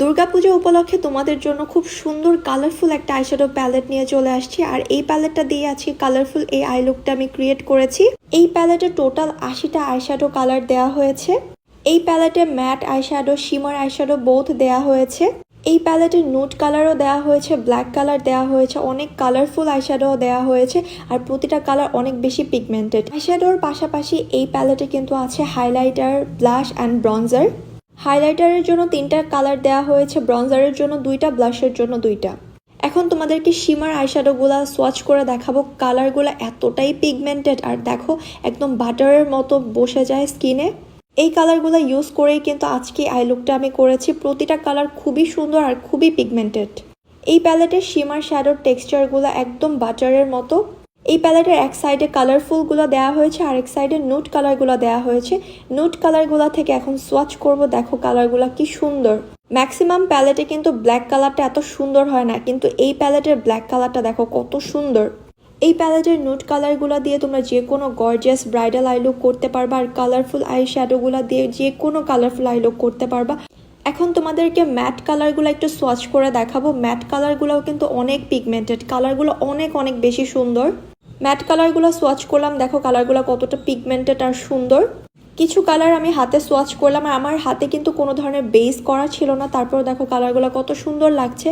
দুর্গাপুজো উপলক্ষে তোমাদের জন্য খুব সুন্দর কালারফুল একটা আইশ্যাডো প্যালেট নিয়ে চলে আসছি। আর এই প্যালেটটা দিয়ে আছি কালারফুল এই আই লুকটা আমি ক্রিয়েট করেছি। এই প্যালেটে টোটাল আশিটা আইশ্যাডো কালার দেওয়া হয়েছে। এই প্যালেটে matte eyeshadow shimmer eyeshadow both দেওয়া হয়েছে। এই প্যালেটে নুট কালারও দেওয়া হয়েছে ব্ল্যাক কালার দেওয়া হয়েছে, অনেক কালারফুল আইশ্যাডো দেওয়া হয়েছে। আর প্রতিটা কালার অনেক বেশি পিগমেন্টেড আইশ্যাডোর পাশাপাশি এই প্যালেটে কিন্তু আছে হাইলাইটার ব্লাশ অ্যান্ড ব্রঞ্জার হাইলাইটারের জন্য তিনটা কালার দেওয়া হয়েছে ব্রঞ্জারের জন্য দুইটা, ব্লাশের জন্য দুইটা। এখন তোমাদেরকে শিমার আইশ্যাডোগুলা সোয়াচ করে দেখাবো। কালারগুলো এতটাই পিগমেন্টেড আর দেখো, একদম বাটারের মতো বসে যায় স্কিনে এই কালারগুলো ইউজ করেই কিন্তু আজকে আই লুকটা আমি করেছি। প্রতিটা কালার খুবই সুন্দর আর খুবই পিগমেন্টেড এই প্যালেটের শিমার শ্যাডোর টেক্সচারগুলো একদম বাটারের মতো। এই প্যালেটের এক সাইডে কালারফুলগুলো দেওয়া হয়েছে আর এক সাইডে নুট কালারগুলো দেওয়া হয়েছে। নুট কালারগুলো থেকে এখন সোয়াচ করব। দেখো কালারগুলো কি সুন্দর। ম্যাক্সিমাম প্যালেটে কিন্তু ব্ল্যাক কালারটা এত সুন্দর হয় না, কিন্তু এই প্যালেটের ব্ল্যাক কালারটা দেখো কত সুন্দর। এই প্যালেটের নুট কালারগুলো দিয়ে তোমরা যে কোনো গর্জিয়াস ব্রাইডাল আই লুক করতে পারবা, আর কালারফুল আই শ্যাডোগুলো দিয়ে যে কোনো কালারফুল আই লুক করতে পারবা। এখন তোমাদেরকে ম্যাট কালারগুলো একটু সোয়াচ করে দেখাবো। ম্যাট কালারগুলোও কিন্তু অনেক পিগমেন্টেড কালারগুলো অনেক অনেক বেশি সুন্দর। ম্যাট কালারগুলো সোয়াচ করলাম। দেখো কালারগুলো কতটা পিগমেন্টেড আর সুন্দর। কিছু কালার আমি হাতে সোয়াচ করলাম আর আমার হাতে কিন্তু কোনো ধরনের বেস করা ছিল না। তারপর দেখো কালারগুলো কত সুন্দর লাগছে।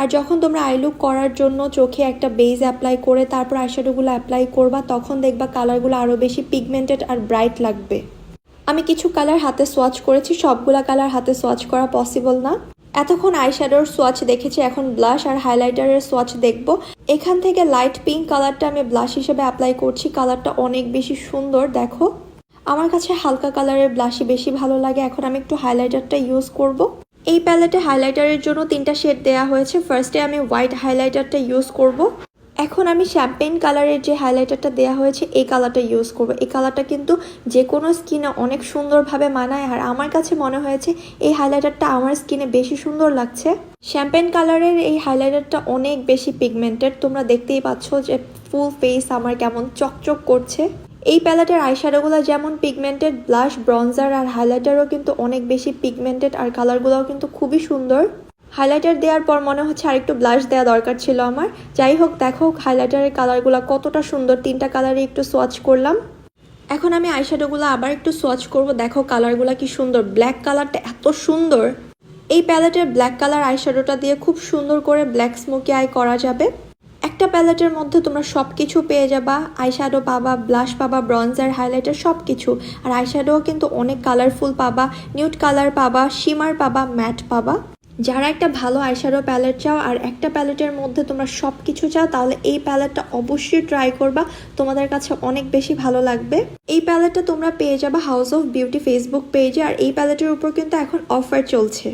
আর যখন তোমরা আই লুক করার জন্য চোখে একটা বেস অ্যাপ্লাই করে, তারপর আইশ্যাডোগুলো অ্যাপ্লাই করবা, তখন দেখবা কালারগুলো আরও বেশি পিগমেন্টেড আর ব্রাইট লাগবে। আমি কিছু কালার হাতে সোয়াচ করেছি। সবগুলা কালার হাতে সোয়াচ করা পসিবল না। এতক্ষণ আইশ্যাডোর সোয়াচ দেখেছি, এখন ব্লাশ আর হাইলাইটারের সোয়াচ দেখব। এখান থেকে লাইট পিঙ্ক কালারটা আমি ব্লাশ হিসেবে অ্যাপ্লাই করছি কালারটা অনেক বেশি সুন্দর, দেখো। আমার কাছে হালকা কালারের ব্লাশই বেশি ভালো লাগে, এখন আমি একটু হাইলাইটারটা ইউজ করব। এই প্যালেটে হাইলাইটারের জন্য তিনটা শেড দেওয়া হয়েছে ফার্স্টে আমি হোয়াইট হাইলাইটারটা ইউজ করব। এখন আমি শ্যাম্পেইন কালারের যে হাইলাইটারটা দেওয়া হয়েছে, এই কালারটা ইউজ করব। এই কালারটা কিন্তু যে কোনো স্কিনে অনেক সুন্দরভাবে মানায়। আর আমার কাছে মনে হয়েছে এই হাইলাইটারটা আমার স্কিনে বেশি সুন্দর লাগছে। শ্যাম্পেইন কালারের এই হাইলাইটারটা অনেক বেশি পিগমেন্টেড তোমরা দেখতেই পাচ্ছ যে ফুল ফেস আমার কেমন চকচক করছে। এই প্যালেটের আইশ্যাডোগুলো যেমন পিগমেন্টেড ব্লাশ ব্রঞ্জার আর হাইলাইটারও কিন্তু অনেক বেশি পিগমেন্টেড আর কালারগুলোও কিন্তু খুবই সুন্দর। হাইলাইটার দেওয়ার পর মনে হচ্ছে আরেকটু ব্লাশ দেওয়া দরকার ছিল আমার। যাই হোক, দেখো হাইলাইটারের কালারগুলো কতটা সুন্দর। তিনটা কালারই একটু সোয়াচ করলাম। এখন আমি আইশ্যাডোগুলো আবার একটু সোয়াচ করব। দেখো কালারগুলো কি সুন্দর। ব্ল্যাক কালারটা এত সুন্দর। এই প্যালেটের ব্ল্যাক কালার আইশ্যাডোটা দিয়ে খুব সুন্দর করে ব্ল্যাক স্মোকি আই করা যাবে। একটা প্যালেটের মধ্যে তোমরা সব কিছু পেয়ে যাবা। আইশ্যাডো পাবা ব্লাশ পাবা ব্রঞ্জার হাইলাইটার সব কিছু আর আইশ্যাডোও কিন্তু অনেক কালারফুল পাবা। নিউট কালার পাবা শিমার পাবা ম্যাট পাবা। যারা একটা ভালো আইশ্যাডো প্যালেট চাও আর একটা প্যালেটের মধ্যে তোমরা সব কিছু চাও, তাহলে এই প্যালেটটা অবশ্যই ট্রাই করবা। তোমাদের কাছে অনেক বেশি ভালো লাগবে। এই প্যালেটটা তোমরা পেয়ে যাবা হাউস অফ বিউটি ফেসবুক পেজে আর এই প্যালেটের উপর কিন্তু এখন অফার চলছে।